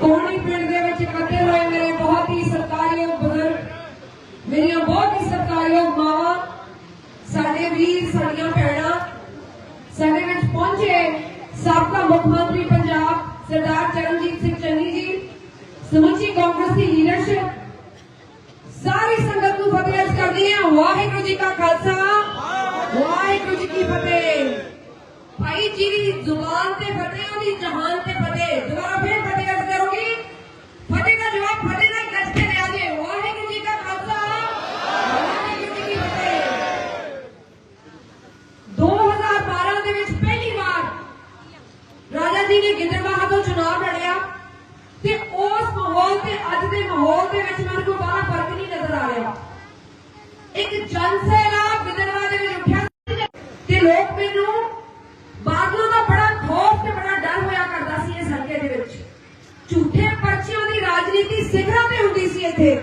ਕੋਣੀ ਪਿੰਡ ਦੇ ਵਿੱਚ ਇਕੱਠੇ ਹੋਏ ਮੇਰੇ ਬਹੁਤ ਹੀ ਸਤਿਕਾਰਯੋਗ ਬਜ਼ੁਰਗ, ਮੇਰੀਆਂ ਬਹੁਤ ਹੀ ਸਤਿਕਾਰਯੋਗ ਮਾਵਾਂ, ਸਾਡੇ ਵੀਰ, ਸਾਡੀਆਂ ਭੈਣਾਂ, ਸਾਡੇ ਵਿੱਚ ਪਹੁੰਚੇ ਸਾਬਕਾ ਮੁੱਖ ਮੰਤਰੀ ਪੰਜਾਬ ਸਰਦਾਰ ਚਰਨਜੀਤ ਸਿੰਘ ਚੰਨੀ ਜੀ, ਸਮੁੱਚੀ ਕਾਂਗਰਸ ਦੀ ਲੀਡਰਸ਼ਿਪ ਸਾਰੀ ਸੰਗਤ ਨੂੰ ਫਤਿਹ ਕਰਦੀ ਹੈ। ਵਾਹਿਗੁਰੂ ਜੀ ਕਾ ਖਾਲਸਾ, ਵਾਹਿਗੁਰੂ ਜੀ ਕੀ ਫਤਿਹ। ਭਾਈ ਜੀ ਦੀ ਜ਼ੁਬਾਨ ਤੇ ਫਤਿਹ ਉਹਦੀ ਜਹਾਨ ਤੇ ਫਤਿਹ ਦੁਬਾਰਾ ਫੇਰ ਫਤਿਹ ਅਰਜ਼ ਕਰੂੰਗੀ ਫਤਿਹ ਦਾ ਜਵਾਬ ਫਤਿਹ ਨਾਲ ਗੱਜ ਕੇ ਲਿਆ ਜੇ ਵਾਹਿਗੁਰੂ ਜੀ ਕਾ ਖਾਲਸਾ ਵਾਹਿਗੁਰੂ ਜੀ ਕੀ ਫਤਿਹ 2012 ਦੇ ਵਿੱਚ ਪਹਿਲੀ ਵਾਰ ਰਾਜਾ ਜੀ ਨੇ ਗਿੱਦੜਬਾਹਾ ਤੋਂ ਚੁਣਾਵ ਲੜਿਆ ਤੇ ਉਸ ਮਾਹੌਲ ਤੇ ਅੱਜ ਦੇ ਮਾਹੌਲ ਦੇ ਵਿੱਚ ਮੈਨੂੰ ਕੋਈ ਬਾਹਲਾ ਫ਼ਰਕ ਨਹੀਂ ਨਜ਼ਰ ਆ ਰਿਹਾ ਇੱਕ ਜਨ ਸੈਲਾਬ ਗਿੱਦੜਬਾਹਾ ਦੇ ਵਿੱਚ ਉੱਠਿਆ ਸੀ ਤੇ ਲੋਕ ਮੈਨੂੰ ਬਾਦਲੋਂ ਦਾ ਬੜਾ ਖੌਫ ਤੇ ਬੜਾ ਡਰ ਹੋਇਆ ਕਰਦਾ ਸੀ ਇਸ ਹਲਕੇ ਦੇ ਵਿੱਚ ਝੂਠੇ ਪਰਚਿਆਂ ਦੀ ਰਾਜਨੀਤੀ ਸਿਖਰਾਂ ਤੇ ਹੁੰਦੀ ਸੀ ਇੱਥੇ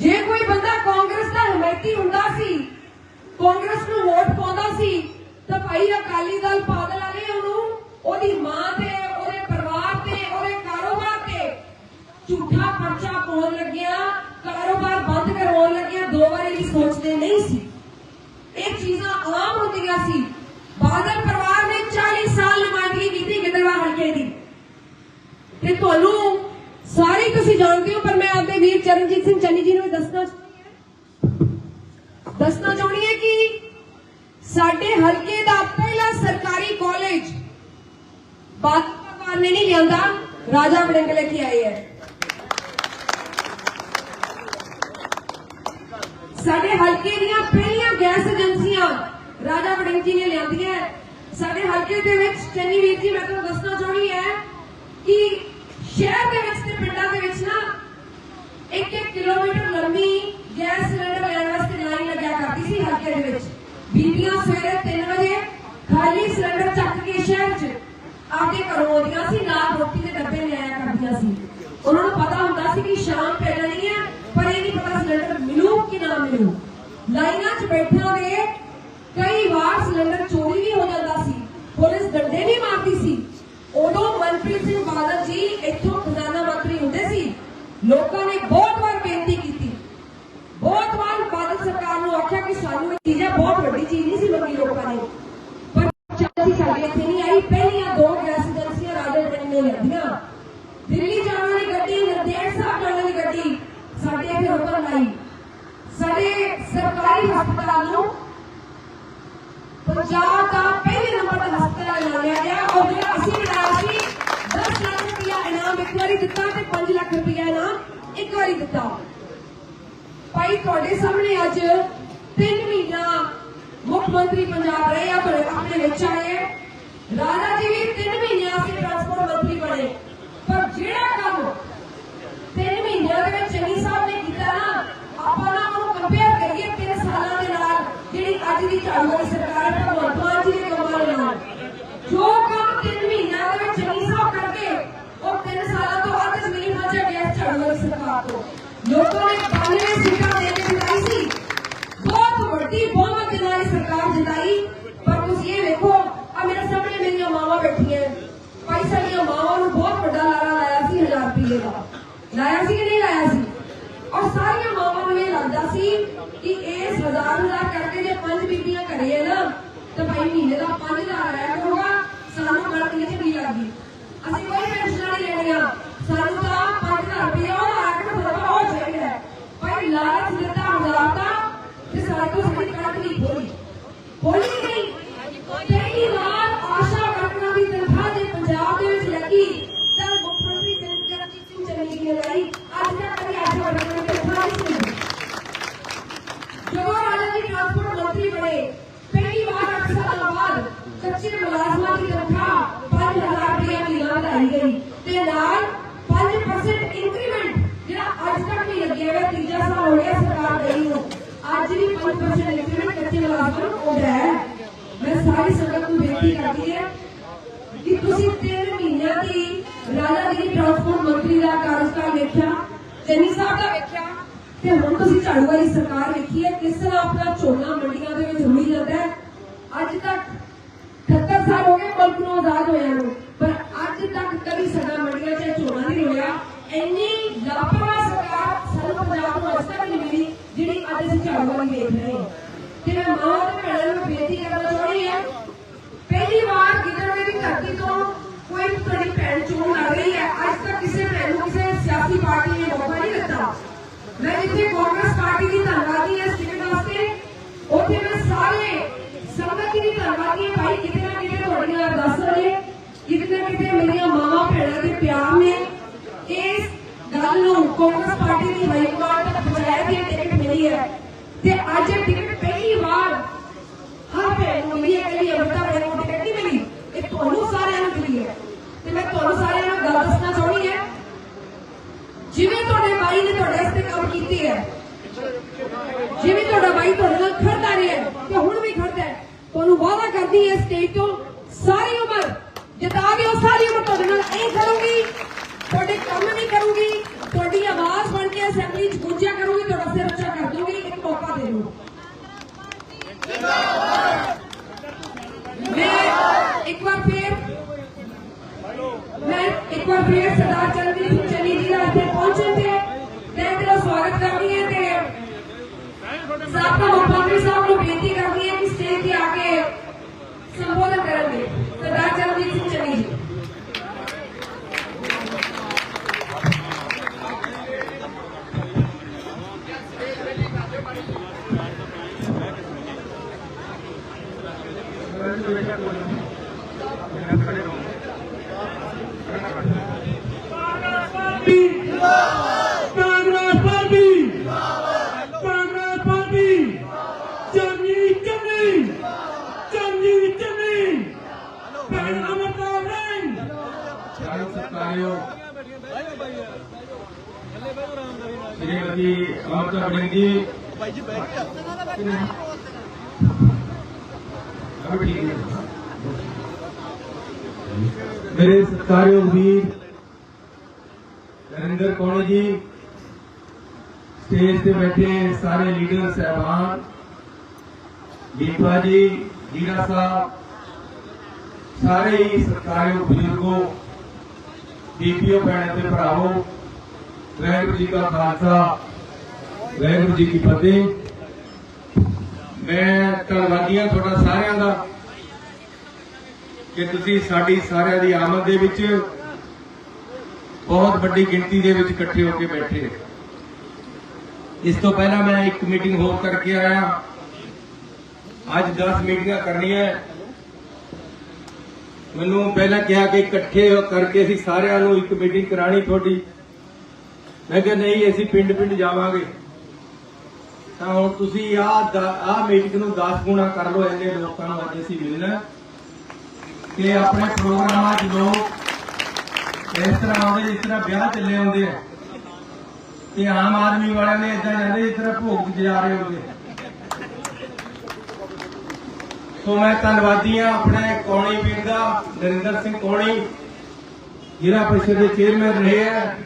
ਜੇ ਕੋਈ ਬੰਦਾ ਕਾਂਗਰਸ ਦਾ ਹਮਾਇਤੀ ਹੁੰਦਾ ਸੀ ਕਾਂਗਰਸ ਨੂੰ ਵੋਟ ਪਾਉਂਦਾ ਸੀ ਤਾਂ ਭਾਈ ਅਕਾਲੀ ਦਲ ਪਾਗਲ ਵਾਲੇ ਉਹਨੂੰ ਉਹਦੀ ਮਾਂ ਤੇ ਉਹਦੇ ਪਰਿਵਾਰ ਤੇ ਉਹਦੇ ਕਾਰੋਬਾਰ ਤੇ ਝੂਠਾ ਪਾਉਣ ਲੱਗਿਆ, ਕਾਰੋਬਾਰ ਬੰਦ ਕਰਵਾਉਣ ਲੱਗਿਆ, ਦੋ ਵਾਰੀ ਵੀ ਸੋਚਦੇ ਨਹੀਂ ਸੀ। ਇਹ ਚੀਜ਼ਾਂ ਆਮ ਹੁੰਦੀਆਂ ਸੀ। ਬਾਦਲ ਪਰਿਵਾਰ ਨੇ 40 ਸਾਲ ਨੁਮਾਇੰਦਗੀ ਕੀਤੀ ਗਿੱਦੜਵਾ ਹਲਕੇ ਦੀ। ਤੇ ਤੁਹਾਨੂੰ ਸਾਰੇ ਤੁਸੀਂ ਜਾਣਦੇ ਹੋ, ਪਰ ਮੈਂ ਆਪਦੇ ਵੀਰ ਚਰਨਜੀਤ ਸਿੰਘ ਚੰਨੀ ਜੀ ਨੂੰ ਇਹ ਦੱਸਣਾ ਚਾਹੁੰਦੀ ਹਾਂ। ਦੱਸਣਾ ਚਾਹੁੰਦੀ ਹੈ ਕਿ ਸਾਡੇ ਹਲਕੇ ਦਾ ਪਹਿਲਾ ਸਰਕਾਰੀ ਕਾਲਜ ਬਾਦਲ ਪਰਿਵਾਰ ਨੇ ਨਹੀਂ ਲਿਆਂਦਾ, ਰਾਜਾ ਵੜਿੰਗ ਲੈ ਕੇ ਆਏ ਹੈ। ਸਾਡੇ ਹਲਕੇ ਦੀਆਂ ਪਹਿਲੀਆਂ ਗੈਸ ਏਜੰਸੀਆਂ ਰਾਜਾ ਵੜਿੰਗ ਜੀ ਨੇ ਲਿਆਂਦੀਆਂ ਸਾਡੇ ਹਲਕੇ ਦੇ ਵਿੱਚ ਚੰਨੀ ਵੀਰ ਜੀ, ਮੈਂ ਤੁਹਾਨੂੰ ਦੱਸਣਾ ਚਾਹੁੰਦੀ ਹੈ ਕਿ ਸ਼ਹਿਰ ਦੇ ਵਿੱਚ ਤੇ ਪਿੰਡਾਂ ਦੇ ਵਿੱਚ ਨਾ ਇੱਕ ਇੱਕ ਕਿਲੋਮੀਟਰ ਲੰਮੀ ਗੈਸ ਸਿਲੰਡਰ ਲੈਣ ਵਾਸਤੇ ਲਾਈਨ ਲੱਗਿਆ ਕਰਦੀ ਸੀ ਹਲਕੇ ਦੇ ਵਿੱਚ। ਬੀਬੀਆਂ ਸਵੇਰੇ 3 ਵਜੇ ਖਾਲੀ ਸਿਲੰਡਰ ਚੱਕ ਕੇ ਸ਼ਹਿਰ 'ਚ ਆਪਦੇ ਘਰੋਂ ਆਉਂਦੀਆਂ ਸੀ, ਨਾਲ ਰੋਟੀ ਦੇ ਡੱਬੇ ਲਿਆਇਆ ਕਰਦੀਆਂ ਸੀ। ਉਹਨਾਂ ਨੂੰ ਪਤਾ ਹੁੰਦਾ ਸੀ ਕਿ ਸ਼ਾਮ ਪੈ ਜਾਣੀ ਹੈ ਪਰ ਇਹ ਨਹੀਂ ਪਤਾ ਸਿਲੰਡਰ ਮਿਲੂ ਕਿ ਨਾ ਮਿਲੂ ਲਾਈਨਾਂ 'ਚ ਬੈਠਿਆਂ ਬੈਠਾਂਗੇ। ਕਈ ਵਾਰ ਸਿਲੰਡਰ ਚੋਰੀ ਵੀ ਹੋ ਜਾਂਦਾ ਸੀ ਪੁਲਿਸ ਡੰਡੇ ਵੀ ਮਾਰਦੀ ਸੀ ਉਦੋਂ ਮਨਪ੍ਰੀਤ ਸਿੰਘ ਬਾਦਲ ਜੀ ਇੱਥੋਂ ਖਜ਼ਾਨਾ ਮੰਤਰੀ ਹੁੰਦੇ ਸੀ ਲੋਕਾਂ ਨੇ ਬਹੁਤ ਵਾਰ ਬੇਨਤੀ ਕੀਤੀ ਬਹੁਤ ਵਾਰ ਬਾਦਲ ਸਰਕਾਰ ਨੂੰ ਆਖਿਆ ਕਿ ਸਾਨੂੰ ਇਹ ਚੀਜ਼ ਹੈ ਬਹੁਤ ਵੱਡੀ ਚੀਜ਼ ਨਹੀਂ ਸੀ ਮੰਗੀ ਲੋਕਾਂ ਨੇ ਪਰ ਚੱਲਦੀ ਸਾਡੇ ਇੱਥੇ ਨਹੀਂ ਆਈ ਪਹਿਲੀਆਂ ਦੋ ਗੈਸ ਏਜੰਸੀਆਂ ਰਾਜੇ ਵੜਿੰਗ ਨੇ ਲੈਂਦੀਆਂ ਦਿੱਲੀ ਜਾਣ ਵਾਲੀ ਗੱਡੀ ਨੰਦੇੜ ਸਾਹਿਬ ਜਾਣ ਵਾਲੀ ਗੱਡੀ ਸਾਡੇ ਇੱਥੇ ਰੋਕਣ ਲਾਈ ਸਾਡੇ ਸਰਕਾਰੀ ਹਸਪਤਾਲ ਨੂੰ ਪੰਜਾਬ ਦਾ ਪਹਿਲੇ ਨੰਬਰ ਦਾ ਹਸਪਤਾਲ ਮੰਨਿਆ ਗਿਆ ਔਰ ਜਿਹੜਾ ਅਸੀਂ ਬਣਾਇਆ ਸੀ 10 ਲੱਖ ਰੁਪਇਆ ਇਨਾਮ ਇੱਕ ਵਾਰੀ ਦਿੱਤਾ ਤੇ 5 ਲੱਖ ਰੁਪਇਆ ਇਨਾਮ ਇੱਕ ਵਾਰੀ ਦਿੱਤਾ। ਭਾਈ, ਤੁਹਾਡੇ ਸਾਹਮਣੇ ਅੱਜ 3 ਮਹੀਨਾ ਮੁੱਖ ਮੰਤਰੀ ਪੰਜਾਬ ਰਹੇ ਆ ਤੁਹਾਡੇ ਆਪਣੇ ਵਿੱਚ ਆਏ ਰਾਜਾ ਜੀ ਵੀ 3 ਮਹੀਨਿਆਂ ਅਸੀਂ ਟਰਾਂਸਪੋਰਟ ਮੰਤਰੀ ਬਣੇ। ਪਰ ਜਿਹੜਾ ਕੰਮ 3 ਮਹੀਨਿਆਂ ਦੇ ਵਿੱਚ ਚੰਨੀ ਸਾਹਿਬ ਨੇ ਕੀਤਾ ਨਾ, ਆਪਾਂ ਨਾ ਉਹਨੂੰ ਕੰਪੇਅਰ ਕਰੀਏ 3 ਸਾਲਾਂ ਦੇ ਨਾਲ, ਜਿਹੜੀ ਅੱਜ ਦੀ ਝਾੜੂ ਵਾਲੀ ਸਰਕਾਰ ਹੈ, ਭਗਵੰਤ ਮਾਨ ਜੀ ਦੇ ਕੰਮਾਂ ਨਾਲ। ਜੋ ਵਾਲੀ ਸਰਕਾਰ ਤੋਂ ਲੋਕਾਂ ਨੇ 92 ਸੀਟਾਂ ਦੇ ਕੇ ਜਿਤਾਈ ਸੀ ਬਹੁਤ ਵੱਡੀ ਬਹੁਮਤ ਦੇ ਨਾਲ ਇਹ ਸਰਕਾਰ ਜਿਤਾਈ ਪਰ ਤੁਸੀਂ ਇਹ ਵੇਖੋ ਆ ਮੇਰੇ ਸਾਹਮਣੇ ਮੇਰੀਆਂ ਮਾਵਾਂ ਬੈਠੀਆਂ ਭਾਈ ਸਾਡੀਆਂ ਮਾਵਾਂ ਨੂੰ ਬਹੁਤ ਵੱਡਾ ਲਾਰਾ ਲਾਇਆ ਸੀ 1000 ਰੁਪਏ ਦਾ ਲਾਇਆ ਸੀ ਕਿ ਨਹੀਂ ਲਾਇਆ ਸੀ ਔਰ ਸਾਰੀਆਂ ਮਾਵਾਂ ਨੂੰ ਇਹ ਲੱਗਦਾ ਸੀ ਕਿ ਇਸ ਹਜ਼ਾਰ ਹਜ਼ਾਰ ਕਰਕੇ ਜੇ ਪੰਜ ਬੀਬੀਆਂ ਘਰੇ ਹੈ ਨਾ ਤਾਂ ਭਾਈ ਮਹੀਨੇ ਦਾ 5000 ਆਇਆ ਕਰੂਗਾ ਸਾਨੂੰ ਕਣਕ ਨਹੀਂ ਚੰਗੀ ਲੱਗਦੀ ਅਸੀਂ ਕੋਈ ਪੈਨਸ਼ਨ ਨਹੀਂ ਲੈਣੀਆਂ ਸਾਨੂੰ ਤਾਂ 5000 ਰੁਪਏ ਉਹ ਆ ਕੇ ਥੋੜਾ ਉਹ ਚਾਹੀਦਾ ਹੈ। ਭਾਈ ਲਾਲਚ ਦਿੱਤਾ ਹਜ਼ਾਰ ਤੇ ਸਾਡੇ ਤੋਂ ਸਾਡੀ ਕਣਕ ਨਹੀਂ ਬੋਲੀ ਬੋਲੀ ਨਹੀਂ। ਬੋਰਡ ਹੈ। ਮੈਂ ਸਾਰੀ ਸੰਗਤ ਨੂੰ ਬੇਨਤੀ ਕਰਦੀ ਹੈ ਕਿ ਤੁਸੀਂ 13 ਮਹੀਨਿਆਂ ਦੀ ਰਾਜਾ ਜੀ ਟ੍ਰਾਂਸਪੋਰਟ ਮੰਤਰੀ ਦਾ ਕਾਰਜਕਾਲ ਦੇਖਿਆ ਚੰਨੀ ਸਾਹਿਬ ਦਾ ਵੇਖਿਆ, ਤੇ ਹੁਣ ਤੁਸੀਂ ਝਾੜੂ ਵਾਲੀ ਸਰਕਾਰ ਵੇਖੀ ਹੈ, ਕਿਸ ਤਰ੍ਹਾਂ ਆਪਣਾ ਝੋਨਾ ਮੰਡੀਆਂ ਦੇ ਵਿੱਚ ਰੁੜੀ ਜਾਂਦਾ ਹੈ। ਅੱਜ ਤੱਕ 70 ਸਾਲ ਹੋ ਗਏ ਮੁਲਕ ਨੂੰ ਆਜ਼ਾਦ ਹੋਇਆ ਨੂੰ, ਪਰ ਅੱਜ ਤੱਕ ਕਦੀ ਸਾਡਾ ਮੰਡੀਆਂ 'ਚ ਝੋਨਾ ਨਹੀਂ ਹੋਇਆ ਇੰਨੀ ਲਾਪਰਵਾਹ ਸਰਕਾਰ ਸਾਨੂੰ ਪੰਜਾਬ ਨੂੰ ਅਸਰ ਨਹੀਂ ਮਿਲੀ, ਜਿਹੜੀ ਅੱਜ ਅਸੀਂ ਝਾੜੂ ਵਾਲੀ ਦੇਖ ਰਹੇ ਹਾਂ। ਮਾਂ ਤੇ ਭੈਣਾਂ ਨੂੰ ਬੇਨਤੀ ਕਰਨਾ ਚਾਹੁੰਦੀ ਹਾਂ ਪਹਿਲੀ ਵਾਰ ਗਿੱਦੜਵੇ ਦੀ ਧਰਤੀ ਤੋਂ ਕੋਈ ਤੁਹਾਡੀ ਭੈਣ ਚੋਣ ਲੜ ਰਹੀ ਹੈ। ਅੱਜ ਤੱਕ ਕਿਸੇ ਭੈਣ ਨੂੰ ਕਿਸੇ ਸਿਆਸੀ ਪਾਰਟੀ ਨੇ ਮੌਕਾ ਨਹੀਂ ਦਿੱਤਾ। ਮੈਂ ਇੱਥੇ ਕਾਂਗਰਸ ਪਾਰਟੀ ਦੀ ਧੰਨਵਾਦੀ ਹਾਂ ਸਿੱਖਣ ਵਾਸਤੇ, ਉੱਥੇ ਮੈਂ ਸਾਰੇ ਸੰਗਤ ਦੀ ਧੰਨਵਾਦੀ ਹਾਂ। ਭਾਈ, ਕਿਤੇ ਨਾ ਕਿਤੇ ਤੁਹਾਡੀਆਂ ਅਰਦਾਸਾਂ ਨੇ ਕਿਤੇ ਨਾ ਕਿਤੇ ਮੇਰੀਆਂ ਮਾਵਾਂ, ਭੈਣਾਂ ਦੇ ਪਿਆਰ ਨੇ ਇਸ ਗੱਲ ਨੂੰ ਕਾਂਗਰਸ ਪਾਰਟੀ ਦੀ ਹਾਈ ਕੋਰਟ ਤੱਕ ਪਹੁੰਚਾਇਆ ਕਿ ਟਿਕਟ ਮਿਲੀ ਹੈ। ਤੇ ਅੱਜ ਇਹ ਟਿਕਟ ਕੀਤੀ ਹੈ। ਜਿਵੇਂ ਤੁਹਾਡਾ ਬਾਈ ਤੁਹਾਡੇ ਨਾਲ ਖੜਦਾ ਰਿਹਾ ਤੇ ਹੁਣ ਵੀ ਖੜਦਾ ਹੈ। ਤੁਹਾਨੂੰ ਵਾਅਦਾ ਕਰਦੀ ਹੈ ਸਟੇਜ ਤੋਂ, ਸਾਰੀ ਉਮਰ ਜਿਤਾ ਕੇ ਉਹ ਸਾਰੀ ਉਮਰ ਤੁਹਾਡੇ ਨਾਲ ਇਹ ਕਰੂੰਗੀ ਤੁਹਾਡੇ ਕੰਮ ਨਹੀਂ ਕਰੂੰਗੀ, ਤੁਹਾਡੀ ਆਵਾਜ਼ ਬਣ ਕੇ ਅਸੈਂਬਲੀ 'ਚ ਗੂੰਜਿਆ ਕਰੂੰਗੀ, ਤੁਹਾਡਾ ਸਿਰ ਉੱਚਾ ਕਰ ਦੂੰਗੀ, ਇੱਕ ਮੌਕਾ ਦੇ ਦਿਓ। ਮੈਂ ਇੱਕ ਵਾਰ ਫੇਰ, ਮੈਂ ਇੱਕ ਵਾਰ ਫੇਰ ਸਰਦਾਰ ਚੰਦਰੀ ਤੇ ਸਾਬਕਾ ਮੁੱਖ ਮੰਤਰੀ ਸਾਹਿਬ ਨੂੰ ਬੇਨਤੀ ਕਰਦੀ ਹਾਂ ਕਿ ਸਟੇਜ ਤੇ ਆ ਕੇ ਸੰਬੋਧਨ ਕਰਨਗੇ ਸਰਦਾਰ ਚੰਦਰੀ ਸਿੰਘ ਚੰਨੀ ਜੀ ਕਾਂਗਰਸ ਪਾਰਟੀ ਕਾਂਗਰਸ ਪਾਰਟੀ ਚੰਨੀ ਚੰਨੀ ਚੰਨੀ ਚੰਨੀ ਭੈਣ ਅਮਰਤਾ ਸਿੰਘ ਸਾਰੇ ਸਤਿਕਾਰਯੋਗ ਸ਼੍ਰੀਮਤੀ ਅਮਰਤਾ ਬੜਿੰਗ ਜੀ ਅਬ ਠੀਕ ਹੈ। ਮੇਰੇ ਸਤਿਕਾਰਯੋਗ ਵੀਰ ਨਰਿੰਦਰ ਕੋਣੀ ਜੀ, ਸਟੇਜ ਤੇ ਬੈਠੇ ਸਾਰੇ ਲੀਡਰ, ਸਹਿਬਾਨ ਦੀਪਾ ਜੀਰਾ ਸਾਹਿਬ, ਸਾਰੇ ਹੀ ਸਰਕਾਰੀ ਬਜ਼ੁਰਗੋ ਬੀਬੀਓ ਭੈਣਾਂ ਤੇ ਭਰਾਵੋ ਵਾਹਿਗੁਰੂ ਜੀ ਕਾ ਖਾਲਸਾ, ਵਾਹਿਗੁਰੂ ਜੀ ਕੀ ਫਤਿਹ। ਮੈਂ ਧੰਨਵਾਦੀਆਂ ਤੁਹਾਡਾ ਸਾਰਿਆਂ ਦਾ ਕਿ ਤੁਸੀਂ ਸਾਡੀ ਸਾਰਿਆਂ ਦੀ ਆਮਦ ਦੇ ਵਿੱਚ ਬਹੁਤ ਵੱਡੀ ਗਿਣਤੀ ਦੇ ਵਿੱਚ ਇਕੱਠੇ ਹੋ ਕੇ ਬੈਠੇ। ਇਸ ਤੋਂ ਪਹਿਲਾਂ ਮੈਂ ਇੱਕ ਮੀਟਿੰਗ ਹੋਰ ਕਰਕੇ ਆਇਆ। ਅੱਜ 10 ਮੀਟਿੰਗਾਂ ਕਰਨੀਆਂ ਮੈਨੂੰ ਪਹਿਲਾਂ ਕਿਹਾ ਕਿ ਇਕੱਠੇ ਕਰਕੇ ਅਸੀਂ ਸਾਰਿਆਂ ਨੂੰ ਇੱਕ ਮੀਟਿੰਗ ਕਰਾਣੀ ਤੁਹਾਡੀ। ਮੈਂ ਕਿਹਾ, ਨਹੀਂ, ਅਸੀਂ ਪਿੰਡ ਪਿੰਡ ਜਾਵਾਂਗੇ। ਤਾਂ ਹੁਣ ਤੁਸੀਂ ਆਹ ਆਹ ਮੀਟਿੰਗ ਨੂੰ 10 ਗੁਣਾ ਕਰ ਲਓ ਇੰਨੇ ਲੋਕਾਂ ਨੂੰ ਅੱਜ ਅਸੀਂ ਮਿਲਣਾ ਕਿ ਆਪਣੇ ਪ੍ਰੋਗਰਾਮਾਂ 'ਚ ਲੋਕ ਇਸ ਤਰ੍ਹਾਂ ਆਉਂਦੇ, ਜਿਸ ਤਰ੍ਹਾਂ ਵਿਆਹ ਚੱਲੇ ਆਉਂਦੇ ਆ, ਤੇ ਆਮ ਆਦਮੀ ਵਾਲਿਆਂ ਨੇ ਇਦਾਂ ਜਾਂਦੇ ਜਿਸ ਤਰ੍ਹਾਂ ਭੋਗ ਜਾ ਰਹੇ ਹੁੰਦੇ ਸੋ ਮੈਂ ਧੰਨਵਾਦੀ ਹਾਂ ਆਪਣੇ ਕੌਣੀ ਪਿੰਡ ਦਾ, ਨਰਿੰਦਰ ਸਿੰਘ ਕੌਣੀ, ਜ਼ਿਲ੍ਹਾ ਪਰਿਸ਼ਦ ਦੇ ਚੇਅਰਮੈਨ ਰਹੇ ਹੈ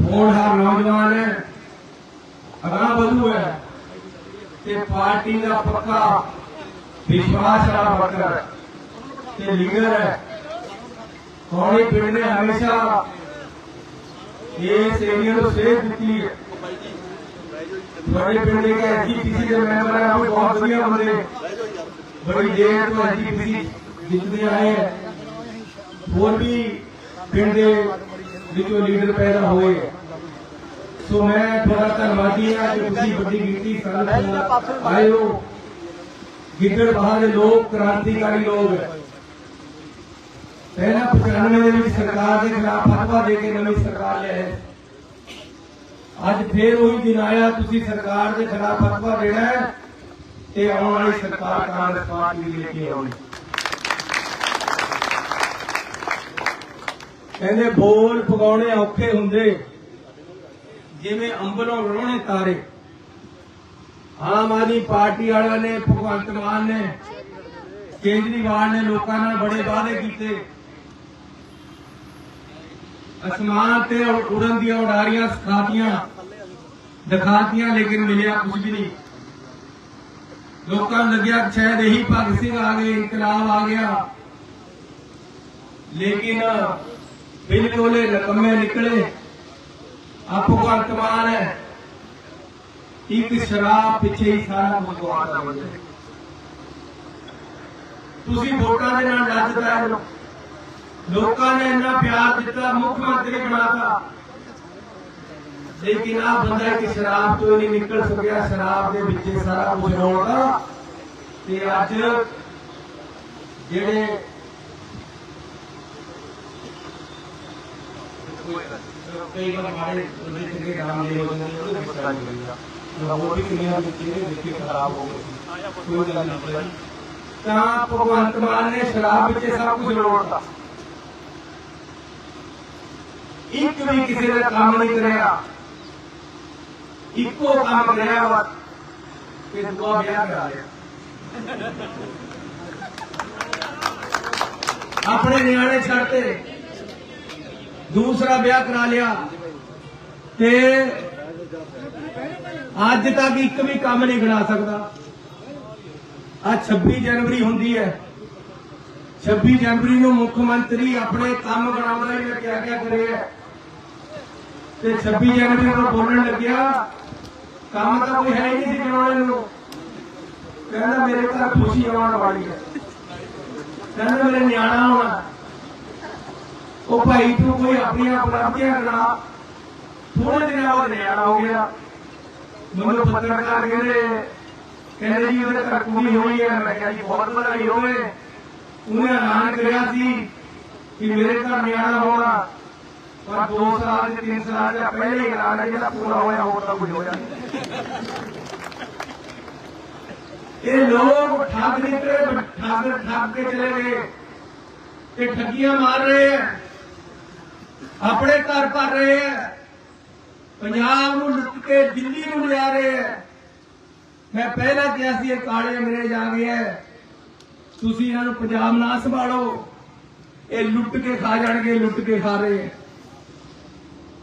ਹੋਣਹਾਰ ਨੌਜਵਾਨ ਹੈ। ਅਗਾਂਹ ਵਧੂ ਹੈ। ਤੇ ਪਾਰਟੀ ਦਾ ਪੱਕਾ ਵਿਸ਼ਵਾਸ ਵਾਲਾ ਵਰਕਰ ਹੈ। ਤੇ ਲੀਡਰ ਹੈ। ਕੌਣੀ ਪਿੰਡ ਨੇ ਹਮੇਸ਼ਾ ਇਸ ਏਰੀਆ ਨੂੰ ਸੇਧ ਦਿੱਤੀ ਹੈ। ਤੁਹਾਡੇ ਪਿੰਡ ਦੇ ਐਸਜੀਪੀਸੀ ਦੇ ਮੈਂਬਰ ਆ, ਉਹ ਬਹੁਤ ਵਧੀਆ ਬੰਦੇ ਬੜੀ ਦੇਰ ਤੋਂ ਐਸਜੀਪੀਸੀ ਜਿੱਤਦੇ ਆਏ ਹੈ। ਹੋਰ ਵੀ ਪਿੰਡ ਦੇ ਵਿੱਚੋਂ ਲੀਡਰ ਪੈਦਾ ਹੋਏ। ਸੋ ਮੈਂ ਤੁਹਾਡਾ ਧੰਨਵਾਦੀ ਹਾਂ ਕਿ ਤੁਸੀਂ ਵੱਡੀ ਗਿਣਤੀ ਸੰਗਤ ਆਏ ਹੋ। ਗਿੱਦੜ ਬਾਹਰ ਦੇ ਲੋਕ ਕ੍ਰਾਂਤੀਕਾਰੀ ਲੋਕ। ਪਹਿਲਾਂ 95 ਦੇ ਵਿੱਚ ਸਰਕਾਰ ਦੇ ਖਿਲਾਫ ਫਤਵਾ ਦੇ ਕੇ ਨਵੀਂ ਸਰਕਾਰ ਲਿਆਏ। ਅੱਜ ਫੇਰ ਉਹੀ ਦਿਨ ਆਇਆ ਤੁਸੀਂ ਸਰਕਾਰ ਦੇ ਖਿਲਾਫ ਫਤਵਾ ਦੇਣਾ ਤੇ ਆਉਣ ਵਾਲੀ ਸਰਕਾਰ ਕਾਂਗਰਸ ਪਾਰਟੀ ਦੀ ਲੈ ਕੇ ਆਉਣੀ। ਕਹਿੰਦੇ ਬੋਲ ਪਗਾਉਣੇ ਔਖੇ ਹੁੰਦੇ। ਜਿਵੇਂ ਅੰਬਲੋਂ ਰੋਣੇ ਤਾਰੇ। ਆਮ ਆਦਮੀ ਪਾਰਟੀ ਵਾਲਿਆਂ ਨੇ, ਭਗਵੰਤ ਮਾਨ ਨੇ, ਕੇਜਰੀਵਾਲ ਨੇ ਲੋਕਾਂ ਨਾਲ ਬੜੇ ਵਾਅਦੇ ਕੀਤੇ। ਅਸਮਾਨ ਤੇ ਉੜਨ ਦੀਆਂ ਉਡਾਰੀਆਂ ਸਿਖਾਤੀਆਂ, ਦਿਖਾਤੀਆਂ, ਲੇਕਿਨ ਮਿਲਿਆ ਕੁਝ ਨਹੀਂ। ਲੋਕਾਂ ਨੂੰ ਲੱਗਿਆ ਸ਼ਾਇਦ ਇਹੀ ਭਗਤ ਸਿੰਘ ਆ ਗਏ, ਇਨਕਲਾਬ ਆ ਗਿਆ। ਲੇਕਿਨ ਬਿਲਕੁਲ ਨਕਮੇ ਨਿਕਲੇ ਆਪ ਭਗਵੰਤ ਮਾਨ ਹੈ ਇੱਕ ਸ਼ਰਾਬ ਪਿੱਛੇ ਹੀ ਸਾਰਾ ਕੁਝ ਗਵਾਤਾ ਬੰਦੇ ਤੁਸੀਂ ਵੋਟਾਂ ਦੇ ਨਾਲ ਲੱਜਦਾ ਹੈ ਲੋਕਾਂ ਨੇ ਇੰਨਾ ਪਿਆਰ ਦਿੱਤਾ ਮੁੱਖ ਮੰਤਰੀ ਬਣਾਤਾ ਲੇਕਿਨ ਆ ਬੰਦਾ ਇੱਕ ਸ਼ਰਾਬ ਤੋਂ ਨਹੀਂ ਨਿਕਲ ਸਕਿਆ ਸ਼ਰਾਬ ਦੇ ਵਿੱਚ ਸਾਰਾ ਕੁਝ ਰੋਲਦਾ ਤੇ ਅੱਜ ਜਿਹੜੇ ਕਈ ਵਾਰ ਮਾੜੇ ਉਹਦੇ ਚੰਗੇ ਕੰਮ ਦੇ ਹੋ ਜਾਂਦੇ ਨੇ ਉਹਦੇ ਵਿੱਚ ਆ ਜਾਂਦੇ ਹੋਰ ਵੀ ਕਿੰਨੀਆਂ ਦੇ ਚਿਹਰੇ ਦੇਖੇ ਤਾਂ ਭਗਵੰਤ ਮਾਨ ਨੇ ਸ਼ਰਾਬ ਵਿੱਚ ਸਭ ਕੁਝ ਰੋੜਤਾ ਇੱਕ ਵੀ ਕਿਸੇ ਦਾ ਕੰਮ ਨਹੀਂ ਕਰਿਆ ਇੱਕੋ ਕੰਮ ਕਰਿਆ ਵਾ ਕਿ ਦੁਆ ਵਿਆਹ ਕਰਾ ਲਿਆ ਆਪਣੇ ਨਿਆਣੇ ਛੱਡਤੇ। ਦੂਸਰਾ ਵਿਆਹ ਕਰਾ ਲਿਆ। ਤੇ ਅੱਜ ਤੱਕ ਇੱਕ ਵੀ ਕੰਮ ਨਹੀਂ ਬਣਾ ਸਕਦਾ। ਆ 26 ਜਨਵਰੀ ਹੁੰਦੀ ਹੈ। 26 ਜਨਵਰੀ ਨੂੰ ਮੁੱਖ ਮੰਤਰੀ ਆਪਣੇ ਕੰਮ ਬਣਾਉਂਦਾ ਹੀ ਕਿਆ ਕਿਆ ਕਰਿਆ ਤੇ 26 ਜਨਵਰੀ ਨੂੰ ਬੋਲਣ ਲੱਗਿਆ, ਕੰਮ ਤਾਂ ਕੋਈ ਹੈ ਹੀ ਨਹੀਂ ਸੀ ਬਣਾਉਣ ਨੂੰ। ਕਹਿੰਦਾ ਮੇਰੇ ਘਰ ਖੁਸ਼ੀ ਆਉਣ ਵਾਲੀ ਹੈ। ਕਹਿੰਦਾ ਮੇਰੇ ਨਿਆਣਾ ਹੋਣਾ ਉਹ ਭਾਈ ਤੂੰ ਕੋਈ ਆਪਣੀਆਂ ਉਪਲਬਧੀਆਂ ਗਣਾ ਥੋੜੇ ਦਿਨਾਂ ਬਾਅਦ ਨਿਆਣਾ ਹੋ ਗਿਆ। ਮੈਨੂੰ ਪੱਤਰਕਾਰ ਕਹਿੰਦੇ ਕਹਿੰਦੇ ਜੀ, ਉਹਦੇ ਘਰ ਹੋਈ ਹੈ। ਮੈਂ ਕਿਹਾ ਜੀ, ਬਹੁਤ ਵਧਾਈ ਹੋਵੇ। ਉਹਨੇ ਐਲਾਨ ਕਰਿਆ ਸੀ ਕਿ ਮੇਰੇ ਘਰ ਨਿਆਣਾ ਹੋਣਾ। ਪਰ 2 ਸਾਲ ਦੇ 3 ਸਾਲ ਦਾ ਪਹਿਲੇ ਐਲਾਨ ਹੈ ਜਿਹੜਾ ਪੂਰਾ ਹੋਇਆ, ਹੋਰ ਤਾਂ ਕੁਝ ਹੋਇਆ ਨਹੀਂ। ਇਹ ਲੋਕ ਠੱਗ ਨਿਕਲੇ ਠੱਗ ਠੱਗ ਕੇ ਚਲੇ ਗਏ ਤੇ ਠੱਗੀਆਂ ਮਾਰ ਰਹੇ ਹੈ ਆਪਣੇ ਘਰ ਭਰ ਰਹੇ ਹੈ। ਪੰਜਾਬ ਨੂੰ ਲੁੱਟ ਕੇ ਦਿੱਲੀ ਨੂੰ ਲਿਆ ਰਹੇ ਹੈ। ਮੈਂ ਪਹਿਲਾਂ ਕਿਹਾ ਸੀ, ਇਹ ਕਾਲੇ ਅੰਗਰੇਜ਼ ਆ ਗਏ ਹੈ। ਤੁਸੀਂ ਇਹਨਾਂ ਨੂੰ ਪੰਜਾਬ ਨਾ ਸੰਭਾਲੋ। ਇਹ ਲੁੱਟ ਕੇ ਖਾ ਜਾਣਗੇ, ਲੁੱਟ ਕੇ ਖਾ ਰਹੇ ਹੈ।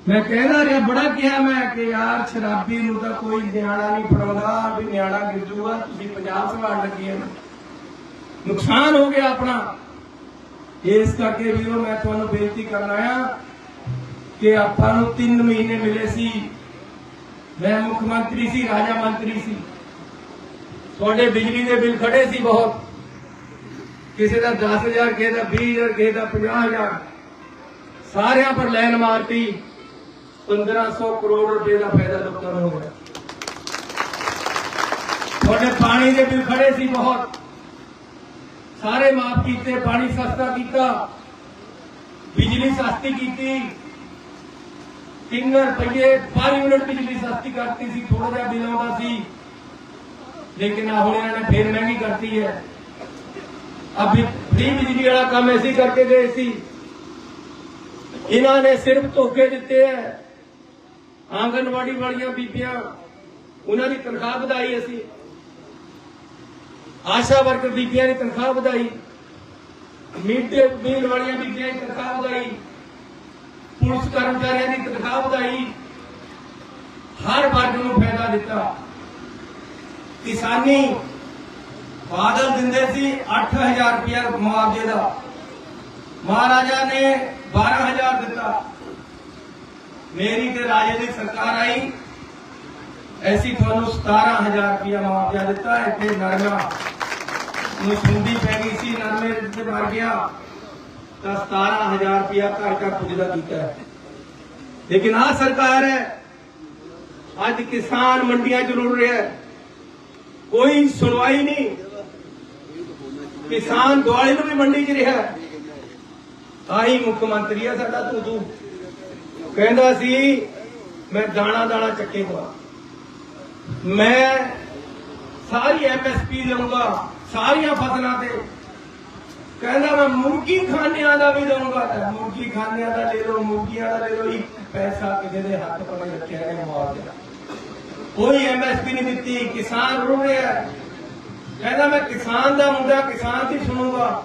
ਮੈਂ ਕਹਿੰਦਾ ਰਿਹਾ, ਬੜਾ ਕਿਹਾ ਮੈਂ ਕਿ ਯਾਰ ਸ਼ਰਾਬੀ ਨੂੰ ਤਾਂ ਕੋਈ ਨਿਆਣਾ ਨਹੀਂ ਫੜਾਉਂਦਾ, ਵੀ ਨਿਆਣਾ ਗਿਰਜੂਗਾ, ਤੁਸੀਂ ਪੰਜਾਬ ਸੰਭਾਲ ਲੱਗੇ ਹੋ। ਨੁਕਸਾਨ ਹੋ ਗਿਆ ਆਪਣਾ। ਇਸ ਕਰਕੇ ਵੀਰੋ, ਮੈਂ ਤੁਹਾਨੂੰ ਬੇਨਤੀ ਕਰਨ ਆਇਆ ਕਿ ਆਪਾਂ ਨੂੰ 3 ਮਹੀਨੇ ਮਿਲੇ ਸੀ। ਮੈਂ ਮੁੱਖ ਮੰਤਰੀ ਸੀ, ਰਾਜਾ ਮੰਤਰੀ ਸੀ। ਤੁਹਾਡੇ ਬਿਜਲੀ ਦੇ ਬਿੱਲ ਖੜੇ ਸੀ ਬਹੁਤ। ਕਿਸੇ ਦਾ 10000 ਕਿਸੇ ਦਾ 20000 ਕਿਸੇ ਦਾ 50000 ਸਾਰਿਆਂ ਪਰ ਲੈਨ ਮਾਰਤੀ। 1500 ਕਰੋੜ ਰੁਪਏ ਦਾ ਫਾਇਦਾ ਲੋਕਾਂ ਨੂੰ ਹੋ ਗਿਆ। ਤੁਹਾਡੇ ਪਾਣੀ ਦੇ ਬਿੱਲ ਖੜੇ ਸੀ ਬਹੁਤ। ਸਾਰੇ ਮਾਫ ਕੀਤੇ, ਪਾਣੀ ਸਸਤਾ ਕੀਤਾ। ਬਿਜਲੀ ਸਸਤੀ ਕੀਤੀ। 3 ਰੁਪਏ ਪਰ ਯੂਨਿਟ ਬਿਜਲੀ ਸਸਤੀ ਕਰਤੀ ਸੀ ਥੋੜਾ ਜਿਹਾ ਬਿੱਲ ਆਉਂਦਾ ਸੀ। ਲੇਕਿਨ ਆ ਹੁਣ ਇਹਨਾਂ ਨੇ ਫੇਰ ਮਹਿੰਗੀ ਕਰਤੀ ਹੈ। ਅਭੀ ਫ੍ਰੀ ਬਿਜਲੀ ਵਾਲਾ ਕੰਮ ਐਸੀ ਕਰਕੇ ਗਏ ਸੀ। ਇਹਨਾਂ ਨੇ ਸਿਰਫ ਧੋਖੇ ਦਿੱਤੇ ਹੈ। ਆਂਗਨਵਾੜੀ ਵਾਲੀਆਂ ਬੀਬੀਆਂ, ਉਹਨਾਂ ਦੀ ਤਨਖਾਹ ਵਧਾਈ ਅਸੀਂ। ਆਸ਼ਾ ਵਰਕਰ ਬੀਬੀਆਂ ਦੀ ਤਨਖਾਹ ਵਧਾਈ। ਮਿਡ ਡੇ ਮੀਲ ਵਾਲੀਆਂ ਬੀਬੀਆਂ ਦੀ ਤਨਖਾਹ ਵਧਾਈ। ਪੁਲਿਸ ਕਰਮਚਾਰੀਆਂ ਦੀ ਤਨਖਾਹ ਵਧਾਈ। ਹਰ ਵਰਗ ਨੂੰ ਫਾਇਦਾ ਦਿੱਤਾ। ਕਿਸਾਨੀ ਬਾਦਲ ਦਿੰਦੇ ਸੀ 8000 ਰੁਪਇਆ ਮੁਆਵਜ਼ੇ ਦਾ। ਮਹਾਰਾਜਾ ਨੇ 12000 ਦਿੱਤਾ। ਮੇਰੀ ਤੇ ਰਾਜੇ ਦੀ ਸਰਕਾਰ ਆਈ। ਐਸੀ ਤੁਹਾਨੂੰ 17000 ਰੁਪਇਆ ਮੁਆਵਜ਼ਾ ਦਿੱਤਾ। ਇੱਥੇ ਨਰਮਾ। ਨੂੰ ਸੁੰਡੀ ਪੈ ਗਈ ਸੀ, ਨਰਮੇ ਤੇ ਮਰ ਗਿਆ। ਤਾਂ 17000 ਰੁਪਇਆ ਘਰ ਘਰ ਪੁੱਜਦਾ ਕੀਤਾ ਲੇਕਿਨ ਆ ਸਰਕਾਰ ਹੈ, ਅੱਜ ਕਿਸਾਨ ਮੰਡੀਆਂ 'ਚ ਰੁੜ ਰਿਹਾ ਕੋਈ ਸੁਣਵਾਈ ਨਹੀਂ। ਕਿਸਾਨ ਦੁਆਲੇ ਨੂੰ ਵੀ ਮੰਡੀ 'ਚ ਰਿਹਾ ਆਹੀ ਮੁੱਖ ਮੰਤਰੀ ਆ ਸਾਡਾ ਤੂੰ ਤੂੰ। ਕਹਿੰਦਾ ਸੀ, ਮੈਂ ਦਾਣਾ ਦਾਣਾ ਚੱਕੇਗਾ ਮੈਂ ਸਾਰੀ ਐਮਐਸਪੀ ਲਵਾਂਗਾ ਸਾਰੀਆਂ ਫਸਲਾਂ ਤੇ ਕਹਿੰਦਾ ਮੈਂ ਮੁਰਗੀ ਖਾਨਿਆਂ ਦਾ ਵੀ ਦਊਂਗਾ ਤੇ ਮੁਰਗੀ ਖਾਨਿਆਂ ਦਾ ਲੈ ਲਓ ਮੁਰਗੀਆਂ ਦਾ ਲੈ ਲਓ ਇੱਕ ਪੈਸਾ ਕਿਸੇ ਦੇ ਹੱਥ ਪੜੇ ਰੱਖਿਆ ਗਿਆ ਮੁਆਵਜ਼ੇ ਦਾ। ਕੋਈ ਐਮਐਸਪੀ ਨਹੀਂ ਦਿੱਤੀ, ਕਿਸਾਨ ਰੋ ਰਿਹਾ ਕਹਿੰਦਾ ਮੈਂ ਕਿਸਾਨ ਦਾ ਮੁੰਡਾ, ਕਿਸਾਨ ਦੀ ਸੁਣੂਗਾ।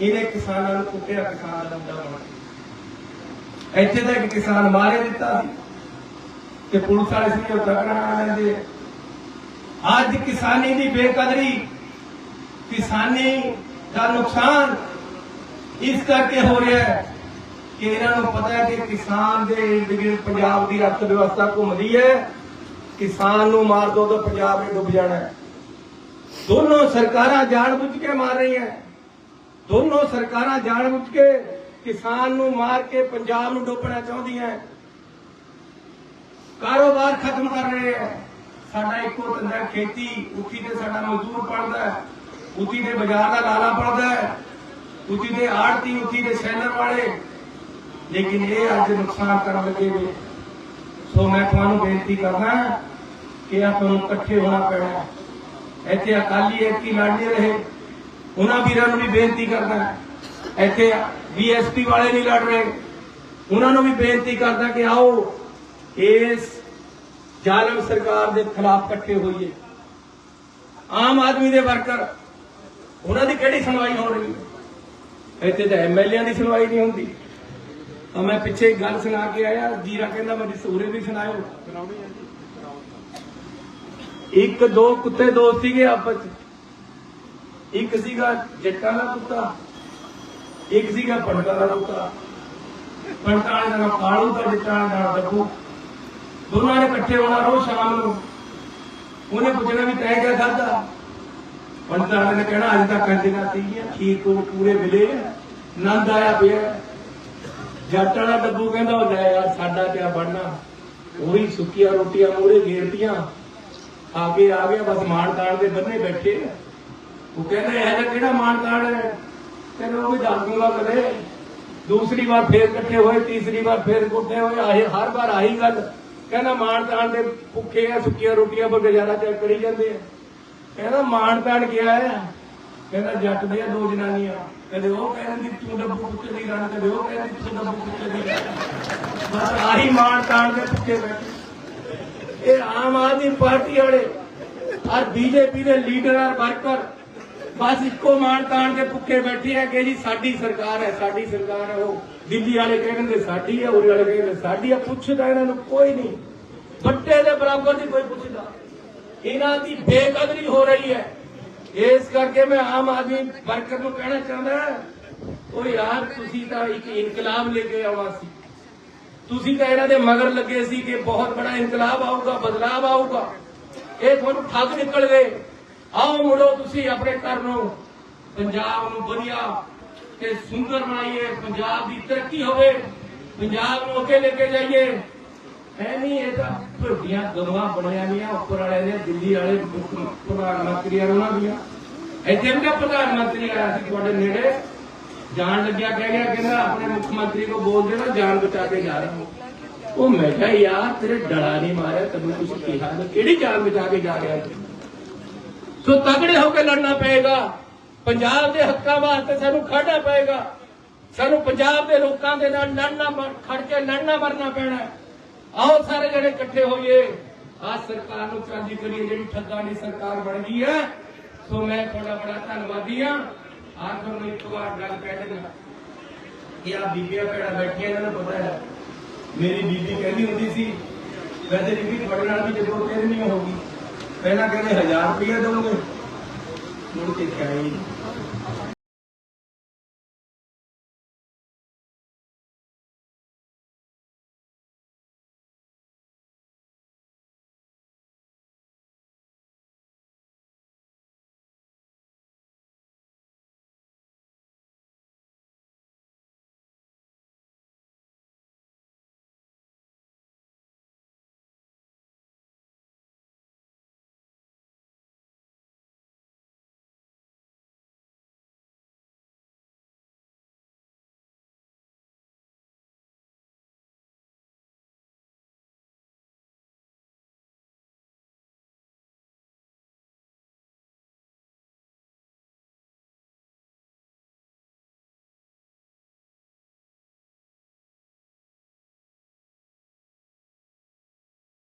ਇਹਨੇ ਕਿਸਾਨਾਂ ਨੂੰ ਕੁੱਟਿਆ, ਕਿਸਾਨ ਦਾ ਮੁੰਡਾ ਬਣ ਇੱਥੇ ਤਾਂ ਇੱਕ ਕਿਸਾਨ ਮਾਰੇ ਦਿੱਤਾ ਸੀ ਤੇ ਪੁਲਿਸ ਵਾਲੇ ਸੀ, ਉਹ ਤਕੜਾ ਲੈਂਦੇ ਅੱਜ ਕਿਸਾਨੀ ਦੀ ਬੇਕਦਰੀ, ਕਿਸਾਨੀ ਦਾ ਨੁਕਸਾਨ ਇਸ ਕਰਕੇ ਹੋ ਰਿਹਾ ਹੈ ਕਿ ਇਹਨਾਂ ਨੂੰ ਪਤਾ ਹੈ ਕਿ ਕਿਸਾਨ ਦੇ ਇਰਦ ਗਿਰਦ ਪੰਜਾਬ ਦੀ ਅਰਥ ਵਿਵਸਥਾ ਘੁੰਮਦੀ ਹੈ। ਕਿਸਾਨ ਨੂੰ ਮਾਰ ਦੋ ਤਾਂ ਪੰਜਾਬ ਹੀ ਡੁੱਬ ਜਾਣਾ ਹੈ। ਦੋਨੋਂ ਸਰਕਾਰਾਂ ਜਾਣਬੁੱਝ ਕੇ ਮਾਰ ਰਹੀਆਂ ਦੋਨੋਂ ਸਰਕਾਰਾਂ ਜਾਣਬੁੱਝ ਕੇ ਕਿਸਾਨ ਨੂੰ ਮਾਰ ਕੇ ਪੰਜਾਬ ਨੂੰ ਡੋਬਣਾ ਚਾਹੁੰਦੀਆਂ ਕਾਰੋਬਾਰ ਖਤਮ ਕਰ ਰਹੇ ਹੈ। ਸਾਡਾ ਇੱਕੋ ਧੰਦਾ ਖੇਤੀ, ਉੱਥੀ ਤੇ ਸਾਡਾ ਮਜ਼ਦੂਰ ਪੜਦਾ ਹੈ। ਉੱਥੀ ਤੇ ਬਾਜ਼ਾਰ ਦਾ ਲਾਲਾ ਪੜਦਾ ਹੈ। ਉੱਥੀ ਤੇ ਆੜਤੀ ਉੱਥੀ ਤੇ ਸੈਲਰ ਵਾਲੇ। ਲੇਕਿਨ ਇਹ ਅੱਜ ਨੁਕਸਾਨ ਕਰਨ ਲੱਗੇ ਨੇ। ਸੋ ਮੈਂ ਤੁਹਾਨੂੰ ਬੇਨਤੀ ਕਰਦਾ ਕਿ ਆਪਾਂ ਨੂੰ ਇਕੱਠੇ ਹੋਣਾ ਪੈਣਾ ਇੱਥੇ ਅਕਾਲੀ ਐਤਕੀ ਲੜਦੇ ਰਹੇ। ਉਹਨਾਂ ਵੀਰਾਂ ਨੂੰ ਵੀ ਬੇਨਤੀ ਕਰਦਾ ਇੱਥੇ ਬੀਐਸਪੀ ਵਾਲੇ ਨਹੀਂ ਲੜ ਰਹੇ। ਉਹਨਾਂ ਨੂੰ ਵੀ ਬੇਨਤੀ ਕਰਦਾ ਕਿ ਆਓ, ਇਸ ਜ਼ਾਲਮ ਸਰਕਾਰ ਦੇ ਖਿਲਾਫ ਇਕੱਠੇ ਹੋਈਏ। ਆਮ ਆਦਮੀ ਦੇ ਵਰਕਰ ਉਹਨਾਂ ਦੀ ਕਿਹੜੀ ਸੁਣਵਾਈ ਹੋ ਰਹੀ? ਹੈ ਇੱਥੇ ਤਾਂ ਐਮਐਲਏਆਂ ਦੀ ਸੁਣਵਾਈ ਨਹੀਂ ਹੁੰਦੀ। ਤਾਂ ਮੈਂ ਪਿੱਛੇ ਇੱਕ ਗੱਲ ਸੁਣਾ ਕੇ ਆਇਆ, ਜੀਰਾ ਕਹਿੰਦਾ ਮੈਨੂੰ ਸੂਰੇ ਵੀ ਸੁਣਾਇਓ। ਇੱਕ ਦੋ ਕੁੱਤੇ ਦੋਸਤ ਸੀਗੇ ਆਪਸ ਚ। ਇੱਕ ਸੀਗਾ ਜੱਟਾਂ ਦਾ ਕੁੱਤਾ, ਇੱਕ ਸੀਗਾ ਪੰਡਤਾਂ ਦਾ ਕੁੱਤਾ। ਪੰਡਤਾਂ ਦਾ ਕਾਲੂ ਤੇ ਜੱਟਾਂ ਦਾ ਨਾਮ ਡੱਬੂ ਦੋਨਾਂ ਨੇ ਇਕੱਠੇ ਹੋਣਾ ਰੋਜ਼ ਸ਼ਾਮ ਨੂੰ। ਉਹਨੇ ਪੁੱਛਣਾ ਵੀ ਤੈਂ ਕਿਆ ਖਾਧਾ? ਪੰਡਤਾਂ ਨੇ ਕਹਿਣਾ, ਅੱਜ ਤੱਕ ਕੰਦੇ ਨਾ ਤੀਆਂ ਠੀਕ ਕੋ ਪੂਰੇ ਮਿਲੇ ਨੰਦ ਆਇਆ ਪਿਆ। ਜੱਟ ਵਾਲਾ ਡੱਬੂ ਕਹਿੰਦਾ, ਉਹ ਲੈ ਯਾਰ, ਸਾਡਾ ਕਿਆ ਬਣਨਾ? ਉਹੀ ਸੁੱਕੀਆਂ ਰੋਟੀਆਂ, ਮੂਹਰੇ ਘੇਰਤੀਆਂ ਆ ਕੇ ਆ ਗਿਆ, ਬਸ ਮਾਣ ਤਾਣ ਦੇ ਬੰਨੇ ਬੈਠੇ। ਉਹ ਕਹਿੰਦੇ, ਇਹ ਜਿਹਾ ਕਿਹੜਾ ਮਾਣ ਤਾਣ ਹੈ? ਕਹਿੰਦੇ, ਉਹ ਵੀ ਦੱਸ ਦੂੰਗਾ ਕਦੇ। ਦੂਸਰੀ ਵਾਰ ਫੇਰ ਇਕੱਠੇ ਹੋਏ, ਤੀਸਰੀ ਵਾਰ ਫੇਰ ਇਕੱਠੇ ਹੋਏ, ਆਹੀ ਹਰ ਵਾਰ ਆਹੀ ਗੱਲ। ਕਹਿੰਦਾ, ਮਾਣ ਤਾਣ ਦੇ ਭੁੱਖੇ ਆ, ਸੁੱਕੀਆਂ ਰੋਟੀਆਂ, ਪਰ ਗੁਜ਼ਾਰਾ ਚੱਲ ਕਰੀ ਜਾਂਦੇ ਆ? ਕਹਿੰਦਾ ਮਾਣ ਪੈਣ ਗਿਆ ਹੈ। ਕਹਿੰਦਾ ਜੱਟ ਦੀਆਂ ਦੋ ਜਨਾਨੀਆਂ, ਕਦੇ ਉਹ ਕਹਿੰਦੀ ਤੂੰ ਡੱਬੂ ਕੁੱਤੇ ਦੀ ਰਾਂ ਕਦੇ ਉਹ ਕਹਿੰਦੀ ਤੂੰ ਡੱਬੂ ਕੁੱਤੇ ਦੀ ਬਸ ਆਹੀ ਮਾਣ ਤਾਣ ਦੇ ਭੁੱਖੇ ਬੈਠੇ ਇਹ ਆਮ ਆਦਮੀ ਪਾਰਟੀ ਵਾਲੇ, ਔਰ ਬੀਜੇਪੀ ਦੇ ਲੀਡਰ ਔਰ ਵਰਕਰ, ਬਸ ਇੱਕੋ ਮਾਣ ਤਾਣ ਕੇ ਭੁੱਖੇ ਬੈਠੇ ਆ ਕਿ ਜੀ ਸਾਡੀ ਸਰਕਾਰ ਹੈ, ਸਾਡੀ ਸਰਕਾਰ ਹੈ ਉਹ। ਦਿੱਲੀ ਵਾਲੇ ਕਹਿੰਦੇ ਸਾਡੀ ਹੈ, ਉਰੇ ਵਾਲੇ ਕਹਿੰਦੇ ਸਾਡੀ ਹੈ, ਪੁੱਛਦਾ ਇਹਨਾਂ ਨੂੰ ਕੋਈ ਨਹੀਂ। ਬੱਟੇ ਦੇ ਬਰਾਬਰ ਦੀ ਕੋਈ ਪੁੱਛਦਾ। ਇਹਨਾਂ ਦੀ ਬੇਕਦਰੀ ਹੋ ਰਹੀ ਹੈ। ਇਸ ਕਰਕੇ ਮੈਂ ਆਮ ਆਦਮੀ ਵਰਕਰ ਨੂੰ ਕਹਿਣਾ ਚਾਹੁੰਦਾ ਉਹ ਯਾਰ ਤੁਸੀਂ ਤਾਂ ਇੱਕ ਇਨਕਲਾਬ ਲੈ ਕੇ ਆਉਣਾ ਸੀ। ਤੁਸੀਂ ਤਾਂ ਇਹਨਾਂ ਦੇ ਮਗਰ ਲੱਗੇ ਸੀ ਕਿ ਬਹੁਤ ਬੜਾ ਇਨਕਲਾਬ ਆਊਗਾ, ਬਦਲਾਵ ਆਊਗਾ। ਇਹ ਤੁਹਾਨੂੰ ਠੱਗ ਨਿਕਲ ਗਏ। ਆਓ ਮੁੜੋ ਤੁਸੀਂ ਆਪਣੇ ਘਰ ਨੂੰ। ਪੰਜਾਬ ਨੂੰ ਵਧੀਆ ਤੇ ਸੁੰਦਰ ਬਣਾਈਏ। ਪੰਜਾਬ ਦੀ ਤਰੱਕੀ ਹੋਵੇ। ਪੰਜਾਬ ਨੂੰ ਅੱਗੇ ਲੈ ਕੇ ਜਾਈਏ। ਐ ਨਹੀਂ ਇਹ ਤਾਂ ਭੁੱਡੀਆਂ ਗਵਾਂ ਬਣਿਆ ਨਹੀਂ ਉੱਪਰ ਵਾਲੇ ਨੇ ਦਿੱਲੀ ਵਾਲੇ ਪ੍ਰਧਾਨ ਮੰਤਰੀ ਆ ਉਹਨਾਂ ਦੀਆਂ। ਇੱਥੇ ਵੀ ਤਾਂ ਪ੍ਰਧਾਨ ਮੰਤਰੀ ਆਇਆ ਸੀ ਤੁਹਾਡੇ ਨੇੜੇ। ਜਾਣ ਲੱਗਿਆ, ਕਹਿ ਗਿਆ, ਕਹਿੰਦਾ ਆਪਣੇ ਮੁੱਖ ਮੰਤਰੀ ਕੋ ਬੋਲ ਦੇਣਾ ਜਾਨ ਬਚਾ ਕੇ ਜਾ ਰਹਾ। ਉਹ ਮੈਂ ਕਿਹਾ, ਯਾਰ, ਤੇਰੇ ਡੜਾ ਨਹੀਂ ਮਾਰਿਆ, ਤੈਨੂੰ ਕੁਝ ਕਿਹਾ ਨਹੀਂ ਕਿਹੜੀ ਜਾਨ ਬਚਾ ਕੇ ਜਾ ਰਿਹਾ ਸੋ ਤਗੜੇ ਹੋ ਕੇ ਲੜਨਾ ਪਏਗਾ। ਪੰਜਾਬ ਦੇ ਹੱਕਾਂ ਵਾਸਤੇ ਸਾਨੂੰ ਖੜਨਾ ਪਏਗਾ। ਸਾਨੂੰ ਪੰਜਾਬ ਦੇ ਲੋਕਾਂ ਦੇ ਨਾਲ ਲੜਨਾ, ਖੜ ਕੇ ਲੜਨਾ ਮਰਨਾ ਪੈਣਾ ਆਓ ਸਾਰੇ ਜਿਹੜੇ ਇਕੱਠੇ ਹੋਈਏ। ਆ ਸਰਕਾਰ ਨੂੰ ਚਾਂਦੀ ਕਰੀਏ ਜਿਹੜੀ ਠੱਗਾਂ ਦੀ ਸਰਕਾਰ ਬਣ ਗਈ ਹੈ। ਸੋ ਮੈਂ ਤੁਹਾਡਾ ਬੜਾ ਧੰਨਵਾਦੀ ਹਾਂ। ਆਖਰ ਨੂੰ ਇੱਕ ਵਾਰ ਗੱਲ ਕਹਿ ਦੇਣਾ ਕਿ ਆ ਬੀਬੀਆਂ ਭੈਣਾਂ ਬੈਠੀਆਂ ਇਹਨਾਂ ਨੂੰ ਪਤਾ ਹੈ। ਮੇਰੀ ਬੀਬੀ ਕਹਿੰਦੀ ਹੁੰਦੀ ਸੀ, ਵੈਸੇ ਬੀਬੀ ਤੁਹਾਡੇ ਨਾਲ ਵੀ ਜਦੋਂ ਤੇਰੇ ਨਹੀਂ ਹੋਗੀ ਪਹਿਲਾਂ ਕਹਿੰਦੇ 1000 ਰੁਪਏ ਦਊਂਗੇ ਮੁੜ ਕੇ ਕਿਹਾ